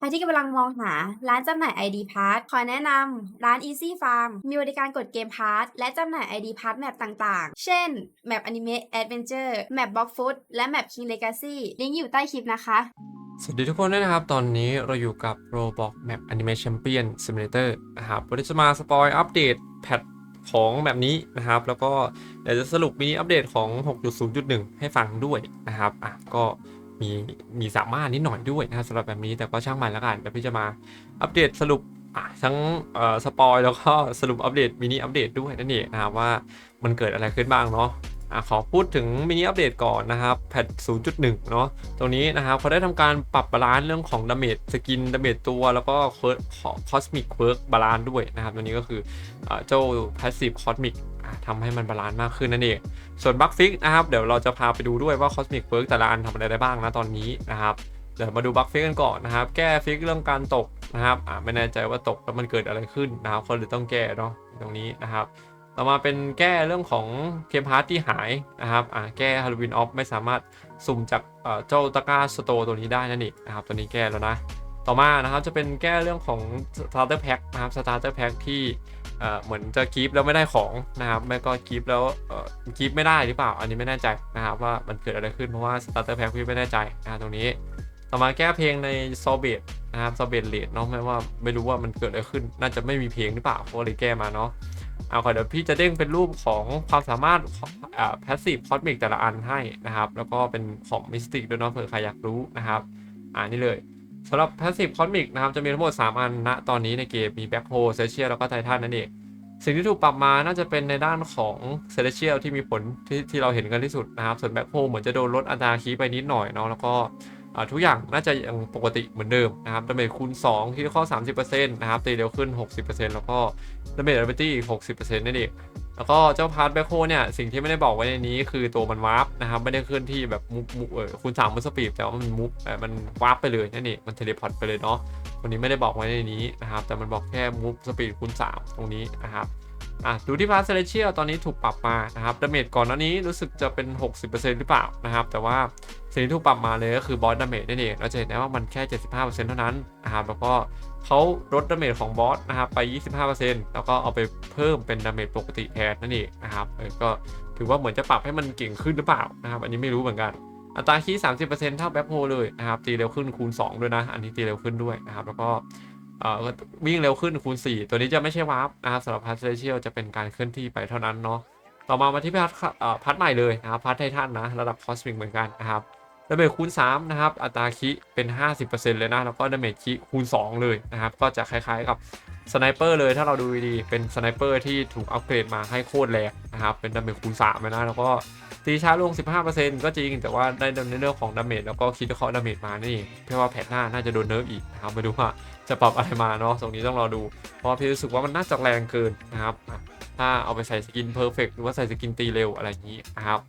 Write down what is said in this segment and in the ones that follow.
ใครที่กำลังมองหาร้านจำหน่าย ID Pass ขอแนะนำร้าน Easy Farm มีบริการกดเกม Pass และจำหน่าย ID Pass แมปต่างๆ เช่น แมป Anime Adventure แมป Block Food และแมป King Legacy ลิงก์อยู่ใต้คลิปนะคะ สวัสดีทุกคนด้วยนะครับ ตอนนี้เราอยู่กับ Roblox Map Anime Champion Simulator นะครับวันนี้จะมาสปอยอัปเดตแพทของแบบนี้นะครับ แล้วก็เดี๋ยวจะสรุปมินิอัปเดตของ 6.0.1 ให้ฟังด้วยนะครับอะก็ มีมีสามารถนิดหน่อยด้วยนะครับสำหรับแบบนี้แต่ก็ช่างมันแล้วกันเดี๋ยวพี่จะมาอัปเดตสรุปทั้งสปอยแล้วก็สรุปอัปเดตมินิอัปเดตด้วยนั่นเองนะครับว่ามันเกิดอะไรขึ้นบ้างเนาะ อขอพูดถึงมินิอัปเดตก่อนนะครับแพท0.1 เนาะตรงนี้นะครับเขาได้ทำการปรับบาลานซ์เรื่องของดาเมจสกินดาเมจตัวแล้วก็คอสมิกเวิร์กบาลานซ์ด้วยนะครับตัวนี้ก็คือเอ่อเจ้าพาสซีฟคอสมิกทำให้มันบาลานซ์มากขึ้นนั่นเอง ส่วนบัคฟิกนะครับ เดี๋ยวเราจะพาไปดูด้วยว่าคอสมิกเวิร์กแต่ละอันทำอะไรได้บ้างนะตอนนี้นะครับเดี๋ยวมาดูบัคฟิกกันก่อนนะครับ แก้ฟิกเรื่องการตกนะครับไม่แน่ใจว่าตกแล้วมันเกิดอะไรขึ้นนะครับเขาเลยต้องแก้เนาะตรงนี้นะครับ ต่อมาเป็นแก้เรื่องของเกมพาร์ทที่หายนะครับอ่าแก้ฮาโลวีนออฟไม่สามารถสุ่มจากเจ้าตะกร้าสโตร์ตัวนี้ได้นั่นเองนะครับตัวนี้แก้แล้วนะ ต่อมานะครับจะเป็นแก้เรื่องของ starter pack นะครับ starter pack ที่เอ่เหมือนจะกีฟแล้วไม่ได้ของนะครับไม่ก็กีฟแล้วกีฟไม่ได้หรือเปล่า อันนี้ไม่แน่ใจนะครับว่ามันเกิดอะไรขึ้นเพราะว่า starter pack พี่ไม่แน่ใจนะรตรงนี้ ต่อมาแก้เพลงในโซเบตนะครับโซเบตเลดเนาะไม่ว่าไม่รู้ว่ามันเกิดอะไรขึ้น น่าจะไม่มีเพลงหรือเปล่าเพราะเลยแก้มาเนาะ เอาก่อเดี๋ยวพี่จะเด้งเป็นรูปของความสามารถอ่า passive cosmic แต่ละอันให้นะครับ แล้วก็เป็นของ mystic ด้วยเนาะเผื่อใครอยากรู้นะครับ อ่านี่เลยสำหรับ passive cosmic นะครับ จะมีทั้งหมด 3 อันณตอนนี้ในเกมมี black hole celestial แล้วก็ titan นั่นเองสิ่งที่ถูกปรับมาน่าจะเป็นในด้านของ celestial ที่มีผลที่ที่เราเห็นกันที่สุดนะครับ ส่วน black hole เหมือนจะโดนลดอัตราคีไปนิดหน่อยเนาะแล้วก็ ทุกอย่างน่าจะยังปกติเหมือนเดิมนะครับดาเมจคูณ2ที่ข้อ 30%นะครับตีเร็วขึ้น 60%แล้วก็ดาเมจ ability อีก 60%นั่นเองแล้วก็เจ้าพาร์ทแบ็คโฮเนี่ยสิ่งที่ไม่ได้บอกไว้ในนี้คือตัวมันวาร์ปนะครับไม่ได้เคลื่อนที่แบบมุฟมุฟเออคูณสามมันสปีดแต่ว่ามันมุฟมันวาร์ปไปเลยนั่นเองมันเทเลพอร์ตไปเลยเนาะวันนี้ไม่ได้บอกไว้ในนี้นะครับแต่มันบอกแค่มุฟสปีดคูณสามตรงนี้นะครับ อะดูที่พาร์ทเซเลเชียลตอนนี้ถูกปรับมานะครับดาเมจก่อนหน้านี้รู้สึกจะเป็น 60%หรือเปล่านะครับ แต่ว่าสิ่งที่ถูกปรับมาเลยก็คือบอสดาเมจนั่นเองเราจะเห็นได้ว่ามันแค่ 75%เท่านั้นนะครับแล้วก็เขาลดดาเมจของบอสนะครับไป 25%แล้วก็เอาไปเพิ่มเป็นดาเมจปกติแทนนั่นเองนะครับก็ถือว่าเหมือนจะปรับให้มันเก่งขึ้นหรือเปล่านะครับ อันนี้ไม่รู้เหมือนกันอัตราคีย์30%เท่าแบ็คโฮเลยนะครับตีเร็วขึ้นคูณ 2 ด้วยนะ อันนี้ตีเร็วขึ้นด้วยนะครับแล้วก็ อ่อวิ่งเร็วขึ้นคูณ 4 ตัวนี้จะไม่ใช่วาร์ปนะครับสำหรับพาร์ทเชียลจะเป็นการเคลื่อนที่ไปเท่านั้นเนาะต่อมามาที่พาร์ทพาร์ทใหม่เลยนะครับพาร์ทไททันนะ ระดับคอสมิกเหมือนกันนะครับ ดาเมจคูณ3นะครับอัตราคีย์เป็น 50%เลยนะแล้วก็ดาเมจคีย์คูณ 2 เลยนะครับก็จะคล้ายๆกับสไนเปอร์เลยถ้าเราดูดีๆเป็นสไนเปอร์ที่ถูกอัปเกรดมาให้โคตรแรงนะครับเป็นดาเมจคูณ3นะแล้วก็ตีช้าลง 15%ก็จริง แต่ว่าได้ในเรื่องของดาเมจแล้วก็คิดเคาะดาเมจมานี่เพื่อว่าแพทหน้าน่าจะโดนเนิร์ฟอีกนะครับมาดูว่าจะปรับอะไรมาเนาะตรงนี้ต้องรอดูเพราะพี่รู้สึกว่ามันน่าจะแรงเกินนะครับถ้าเอาไปใส่สกินเพอร์เฟกหรือว่าใส่สกินตีเร็วอะไรอย่างนี้นะครับ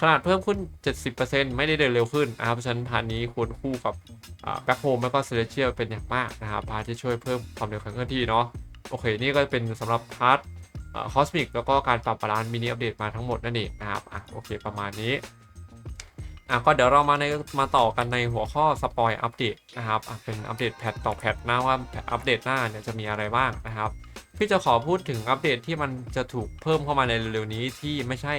ขนาดเพิ่มขึ้น 70%ไม่ได้เดินเร็วขึ้นนะครับฉะนั้นพาร์ทนี้ควรคู่กับแบ็คโฮมแล้วก็เซเลเชียลเป็นอย่างมากนะครับพาร์ทที่ช่วยเพิ่มความเร็วการเคลื่อนที่เนาะโอเค นี่ก็เป็นสำหรับพาร์ทคอสมิกแล้วก็การปรับบาลานซ์มินิอัปเดตมาทั้งหมดนั่นเองนะครับอะโอเคประมาณนี้อะก็เดี๋ยวเรามาในมาต่อกันในหัวข้อสปอยอัปเดตนะครับอะเป็นอัปเดตแพทต่อแพทหน้าว่าอัปเดตหน้าเนี่ยจะมีอะไรบ้างนะครับพี่จะขอพูดถึงอัปเดตที่มันจะถูกเพิ่มเข้ามาในเร็วๆนี้ที่ไม่ใช่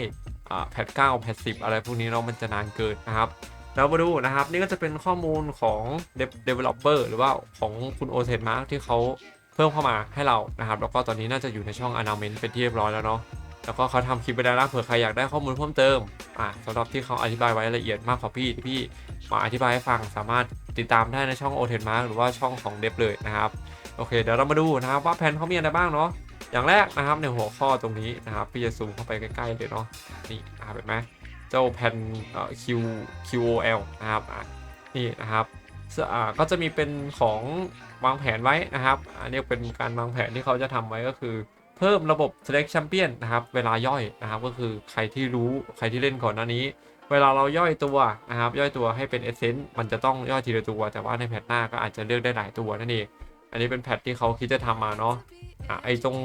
แพท9แพท10อะไรพวกนี้เนาะมันจะนานเกินนะครับเรามาดูนะครับ นี่ก็จะเป็นข้อมูลของ developer หรือว่าของคุณโอเทนมาร์ที่เขาเพิ่มเข้ามาให้เรานะครับ แล้วก็ตอนนี้น่าจะอยู่ในช่อง announcement เป็นที่เรียบร้อยแล้วเนาะแล้วก็เขาทำคลิปไปแล้วเผื่อใครอยากได้ข้อมูลเพิ่มเติมอะสำหรับที่เขาอธิบายไว้ละเอียดมากกว่าพี่ที่พี่มาอธิบายให้ฟังสามารถติดตามได้ในช่อง o t e n Mark หรือว่าช่องของเดฟเลยนะครับโอเคเดี๋ยวเรามาดูนะครับว่าแผนเขามีอะไรบ้างเนาะ อย่างแรกนะครับในหัวข้อตรงนี้นะครับพี่จะซูมเข้าไปใกล้ๆเลยเนาะนี่นะครับเห็นไหมเจ้าแผ่นเอ่อ Q QOL นะครับนี่นะครับก็จะมีเป็นของวางแผนไว้นะครับ อันนี้เป็นการวางแผนที่เขาจะทำไว้ก็คือ เพิ่มระบบ select champion นะครับ เวลาย่อยนะครับ ก็คือใครที่รู้ใครที่เล่นก่อนหน้านี้ เวลาเราย่อยตัวนะครับ ย่อยตัวให้เป็น essence มันจะต้องย่อยทีละตัว แต่ว่าในแพทหน้าก็อาจจะเลือกได้หลายตัวนั่นเอง นนี้เป็นแพทที่เขาคิดจะทำมาเนาะอะไอตรง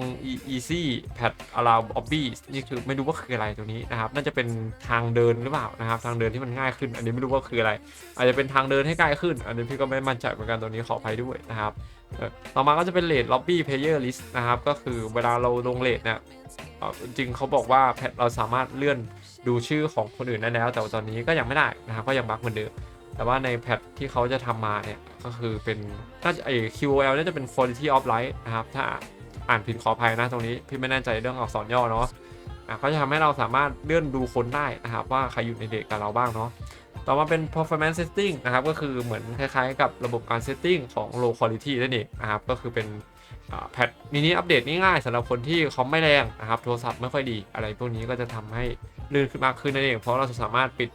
easy pad allow obby นี่คือไม่รู้ว่าคืออะไรตัวนี้นะครับ น่าจะเป็นทางเดินหรือเปล่านะครับ ทางเดินที่มันง่ายขึ้น อันนี้ไม่รู้ว่าคืออะไร อาจจะเป็นทางเดินให้ง่ายขึ้น อันนี้พี่ก็ไม่มั่นใจเหมือนกันตัวนี้ขออภัยด้วยนะครับ ต่อมาก็จะเป็น rate lobby player list นะครับ ก็คือเวลาเราลง rate เนี่ยจริงเขาบอกว่าแพทเราสามารถเลื่อนดูชื่อของคนอื่นได้แล้ว แต่ตอนนี้ก็ยังไม่ได้นะครับ ก็ยังบั๊กเหมือนเดิม แต่ว่าในแพทที่เขาจะทำมาเนี่ย ก็คือเป็นน่าไอ QOL น่าจะเป็น quality of life นะครับ ถ้าอ่านผิดขออภัยนะตรงนี้ พี่ไม่แน่ใจเรื่องอักษรย่อเนาะอะก็จะทำให้เราสามารถเลื่อนดูคนได้นะครับว่าใครอยู่ในเด็กกับเราบ้างเนาะ ต่อมาเป็น performance setting นะครับก็คือเหมือนคล้ายๆกับระบบการ setting ของ low quality นั่นเองนะครับก็คือเป็นแพทมินิอัปเดตง่ายๆสำหรับคนที่คอมไม่แรงนะครับโทรศัพท์ไม่ค่อยดีอะไรพวกนี้ก็จะทำให้ลื่นขึ้นมากขึ้นนั่นเอง เพราะเราจะสามารถปิด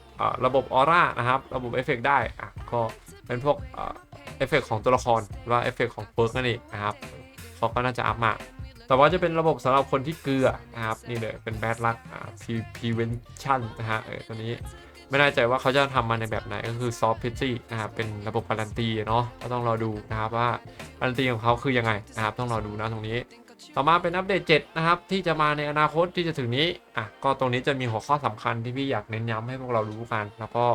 ระบบออร่านะครับ ระบบเอฟเฟกได้อะก็เป็นพวกเอ่อเฟเฟกของตัวละครหรือว่าเอฟเฟกของเปิร์กนั่นเองนะครับเขาก็น่าจะอัพมา แต่ว่าจะเป็นระบบสำหรับคนที่เกลือนะครับ นี่เลยเป็นแบดลักอ่า prevention นะฮะเออตัวนี้ไม่แน่ใจว่าเขาจะทำมาในแบบไหนก็คือ soft pitchy นะครับเป็นระบบการันตีเนาะก็ต้องรอดูนะครับว่าการันตีของเขาคือยังไงนะครับต้องรอดูนะตรงนี้ ต่อมาเป็นอัปเดต 7 นะครับ ที่จะมาในอนาคตที่จะถึงนี้อะก็ตรงนี้จะมีหัวข้อสำคัญที่พี่อยากเน้นย้ำให้พวกเรารู้กัน แล้วก็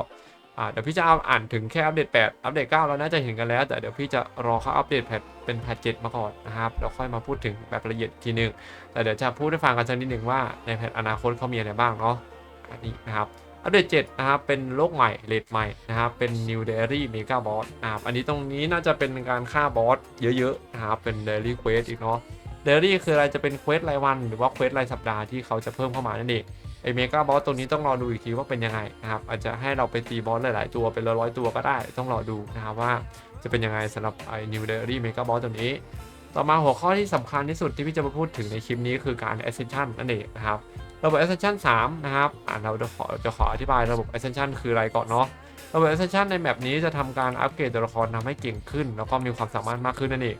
อ่าเดี๋ยวพี่จะเอาอ่านถึงแค่อัปเดต 8 อัปเดต 9 เราน่าจะเห็นกันแล้ว แต่เดี๋ยวพี่จะรอเขาอัปเดตแพทเป็นแพท7มาก่อนนะครับแล้วค่อยมาพูดถึงแบบละเอียดทีหนึง แต่เดี๋ยวจะพูดให้ฟังกันสักนิดหนึ่งว่าในแพทอนาคตเขามีอะไรบ้างเนาะอันนี้นะครับอัปเดต7นะครับเป็นโลกใหม่เลดใหม่นะครับเป็น New Diary Mega Boss นะครับอันนี้ตรงนี้น่าจะเป็นการฆ่าบอสเยอะๆนะครับเป็น Daily Quest อีกเนาะ เดลี่คืออะไรจะเป็นเควสรายวัน หรือว่าเควสรายสัปดาห์ที่เขาจะเพิ่มเข้ามานั่นเองไอเมกาบอสตรงนี้ต้องรอดูอีกทีว่าเป็นยังไงนะครับอาจจะให้เราไปตีบอสหลาย ๆ ตัวเป็นร้อยๆตัวก็ได้ต้องรอดูนะครับว่าจะเป็นยังไงสำหรับไอนิวเดลี่เมกาบอสตัวนี้ ต่อมาหัวข้อที่สำคัญที่สุดที่พี่จะมาพูดถึงในคลิปนี้คือการ Ascension นั่นเองนะครับระบบ Ascension 3 นะครับอ่าเราจะขอจะขออธิบายระบบ Ascension คืออะไรก่อนเนาะ ระบบ Ascension ในแบบนี้จะทำการอัปเกรดตัวละครทำให้เก่งขึ้น แล้วก็มีความสามารถมากขึ้นนั่นเอง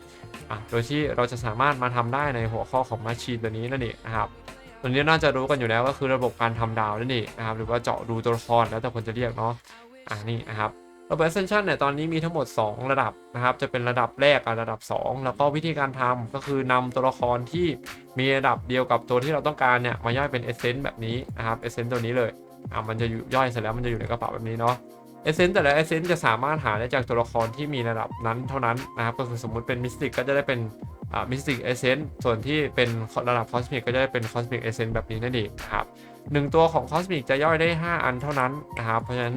อะโดยที่เราจะสามารถมาทำได้ในหัวข้อของ Machine ตัวนี้นั่นเองนะครับตัวนี้น่าจะรู้กันอยู่แล้วก็คือระบบการทำดาวนั่นเองนะครับหรือว่าเจาะดูตัวละครแล้วแต่คนจะเรียกเนาะอ่านี่นะครับระบบ Ascension เนี่ยตอนนี้มีทั้งหมด 2 ระดับนะครับจะเป็นระดับแรกกับระดับ 2 แล้วก็วิธีการทำก็คือนำตัวละครที่มีระดับเดียวกับตัวที่เราต้องการเนี่ยมาย่อยเป็น Essence แบบนี้นะครับ Essence ตัวนี้เลยอ่ามันจะอยู่ย่อยเสร็จแล้วมันจะอยู่ในกระเป๋าแบบนี้เนาะ เอเซนต์แต่ละเอเซนต์จะสามารถหาได้จากตัวละครที่มีระดับนั้นเท่านั้นนะครับก็คือสมมุติเป็นมิสติกก็จะได้เป็นมิสติกเอเซนต์ส่วนที่เป็นระดับคอสมิกก็จะได้เป็นคอสมิกเอเซนต์แบบนี้นั่นเองนะครับหนึ่งตัวของคอสมิกจะย่อยได้ 5 อันเท่านั้นนะครับเพราะฉะนั้น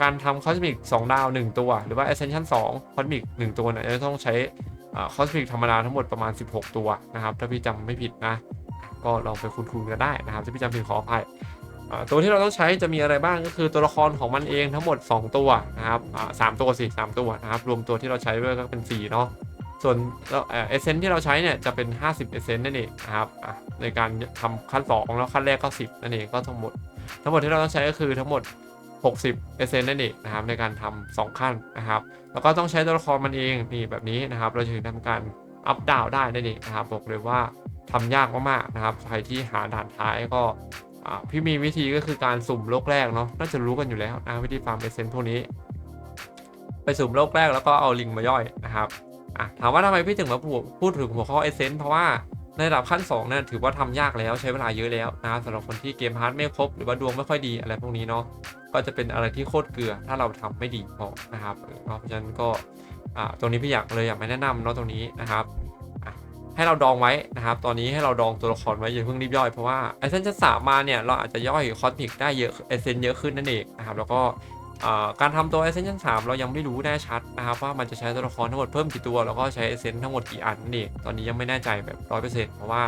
การทำคอสมิก2ดาว 1 ตัว หรือว่าเอเซนชั่น2คอสมิก1ตัวเนี่ยจะต้องใช้คอสมิกธรรมดาทั้งหมดประมาณ 16 ตัวนะครับถ้าพี่จำไม่ผิดนะก็ลองไปคูณๆกันได้นะครับถ้าพี่จำผิดขออภัย ตัวที่เราต้องใช้จะมีอะไรบ้างก็คือตัวละครของมันเองทั้งหมด 2 ตัวนะครับสามตัวสิสามตัวนะครับ รวมตัวที่เราใช้ด้วยก็เป็น4เนาะส่วนเอเซนที่เราใช้เนี่ยจะเป็น 50เอเซนนั่นเองนะครับในการทำขั้น2แล้วขั้นแรกก็ 10 นั่นเองก็ทั้งหมด ทั้งหมดที่เราต้องใช้ก็คือทั้งหมด 60เอเซนนั่นเองนะครับในการทำสองขั้นนะครับ แล้วก็ต้องใช้ตัวละครมันเองนี่แบบนี้นะครับ เราจะถึงทำการอัพดาวได้นั่นเองนะครับบอกเลยว่าทำยากมากๆนะครับ ใครที่หาด่านท้ายก็ พี่มีวิธีก็คือการสุ่มโลกแรกเนาะน่าจะรู้กันอยู่แล้วนะวิธีฟาร์มเอเซนต์พวกนี้ ไปสุ่มโลกแรกแล้วก็เอาลิงมาย่อยนะครับอะถามว่าทำไมพี่ถึงมาพูดพูดถึงหัวข้อเอเซนต์เพราะว่าในระดับขั้น2เนี่ยถือว่าทำยากแล้วใช้เวลาเยอะแล้วนะครับสำหรับคนที่เกมฮาร์ดไม่ครบหรือว่าดวงไม่ค่อยดีอะไรพวกนี้เนาะก็จะเป็นอะไรที่โคตรเกลือถ้าเราทำไม่ดีพอนะครับเพราะฉะนั้นก็ตรงนี้พี่อยากเลยอยากมาแนะนำเนาะตรงนี้นะครับ ให้เราดองไว้นะครับ ตอนนี้ให้เราดองตัวละครไว้อย่าเพิ่งรีบย่อยเพราะว่าไอเซนชั้นสามมาเนี่ยเราอาจจะย่อยคอสมิกได้เยอะไอเซนเยอะขึ้นนั่นเองนะครับ แล้วก็การทำตัวไอเซนชั้นสามเรายังไม่รู้แน่ชัดนะครับว่ามันจะใช้ตัวละครทั้งหมดเพิ่มกี่ตัวแล้วก็ใช้ไอเซนทั้งหมดกี่อันนั่นเองตอนนี้ยังไม่แน่ใจแบบร้อยเปอร์เซ็นต์เพราะว่า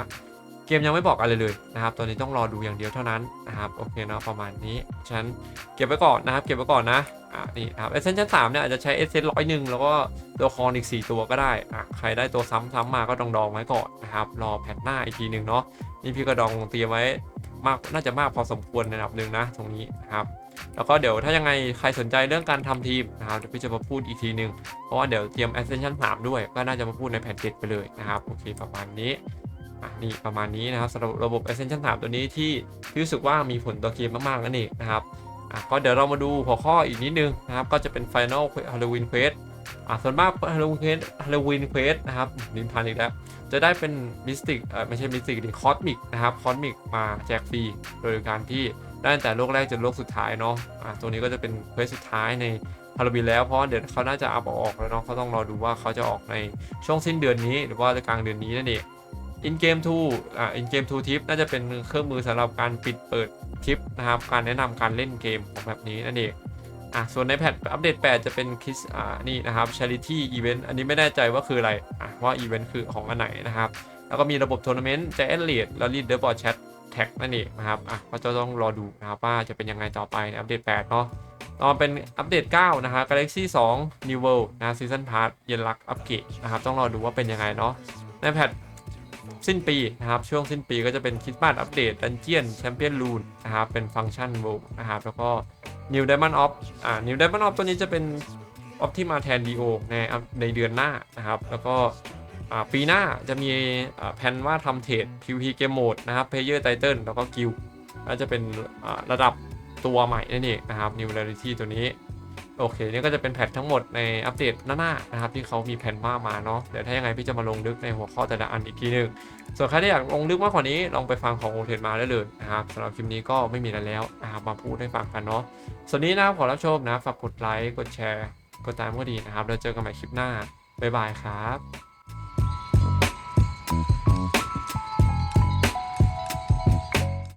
เกมยังไม่บอกอะไรเลยนะครับตอนนี้ต้องรอดูอย่างเดียวเท่านั้นนะครับโอเคเนาะประมาณนี้ฉันเก็บไว้ก่อนนะครับเก็บไว้ก่อนนะอ่านี่ครับไอเซนชั้นสามเนี่ยอาจจะใช้เอเซนร้อยหนึ่งแล้วก็ตัวละครอีก 4 ตัวก็ได้อะใครได้ตัวซ้ำๆมาก็ดองดองๆไว้ก่อนนะครับรอแพทหน้าอีกทีหนึ่งเนาะนี่พี่ก็ดองเตรียมไว้มากน่าจะมากพอสมควรในระดับหนึ่งนะตรงนี้นะครับแล้วก็เดี๋ยวถ้ายังไงใครสนใจเรื่องการทำทีมนะครับเดี๋ยวพี่จะมาพูดอีกทีหนึ่งเพราะว่าเดี๋ยวเตรียม Ascension 3 ด้วย ก็น่าจะมาพูดในแพทเจ็ดไปเลยนะครับ โอเคประมาณนี้ อะนี่ประมาณนี้นะครับสำหรับระบบ Ascension 3 ตัวนี้ที่ที่รู้สึกว่ามีผลต่อเกมมากๆนั่นเองนะครับอะก็เดี๋ยวเรามาดูหัวข้ออีกนิดนึงนะครับ ก็จะเป็น Final Halloween Quest อ่าส่วนมากฮาโลวีนเควสฮาโลวีนเควสนะครับนินพันอีกแล้ว จะได้เป็นมิสติกเอ่อไม่ใช่มิสติกดิคอสมิกนะครับคอสมิกมาแจกฟรีโดยการที่ได้แต่โลกแรกจนโลกสุดท้ายเนาะอ่าตัวนี้ก็จะเป็นเควสสุดท้ายในฮาโลวีนแล้วเพราะเดี๋ยวเขาน่าจะเอาออกแล้วเนาะเขาต้องรอดูว่าเขาจะออกในช่วงสิ้นเดือนนี้หรือว่ากลางเดือนนี้นั่นเอง in game 2อ่า in game 2 tip น่าจะเป็นเครื่องมือสำหรับการปิดเปิดทริปนะครับ การแนะนำการเล่นเกมของแบบนี้นั่นเองอะส่วนในแพทอัปเดต 8 จะเป็นคิสอ่านี่นะครับ charity event อันนี้ไม่แน่ใจว่าคืออะไรอะว่า event คือของอันไหนนะครับ แล้วก็มีระบบทัวร์นาเมนต์ giant lead แล้ว leaderboard chat tag นั่นเองนะครับอะก็จะต้องรอดูนะครับว่าจะเป็นยังไงต่อไปในอัปเดต 8 เนาะต่อมาเป็นอัปเดต 9 นะครับ Galaxy 2 New World นะ Season Pass เย็นรักอัปเกรดนะครับ ต้องรอดูว่าเป็นยังไงเนาะในแพท สิ้นปีนะครับ ช่วงสิ้นปีก็จะเป็นคริสต์มาสอัปเดตดันเจียนแชมเปี้ยนลูนนะครับ เป็นฟังก์ชันโวนะครับ แล้วก็ New Diamond Off อ่า New Diamond Off ตัวนี้จะเป็นออฟที่มาแทน DO ในในเดือนหน้านะครับ แล้วก็อ่าปีหน้าจะมีอ่าแผนว่าทำเทรด PVP Game Mode นะครับ Player Title แล้วก็ Guild แล้วจะเป็นอ่าระดับตัวใหม่นั่นเองนะครับ New Reality ตัวนี้ โอเค นี่ก็จะเป็นแพททั้งหมดในอัปเดตหน้าๆนะครับที่เขามีแผนว่ามาเนาะเดี๋ยวถ้ายังไงพี่จะมาลงลึกในหัวข้อแต่ละอันอีกทีหนึงส่วนใครที่อยากลงลึกมากกว่านี้ลองไปฟังของโอเทนมาได้เลยนะครับสำหรับคลิปนี้ก็ไม่มีอะไรแล้วนะครับมาพูดให้ฟังกันเนาะส่วนนี้นะครับขอรับชมนะฝากกดไลค์กดแชร์กดตามก็ดีนะครับแล้วเจอกันใหม่คลิปหน้าบ๊ายบายครับ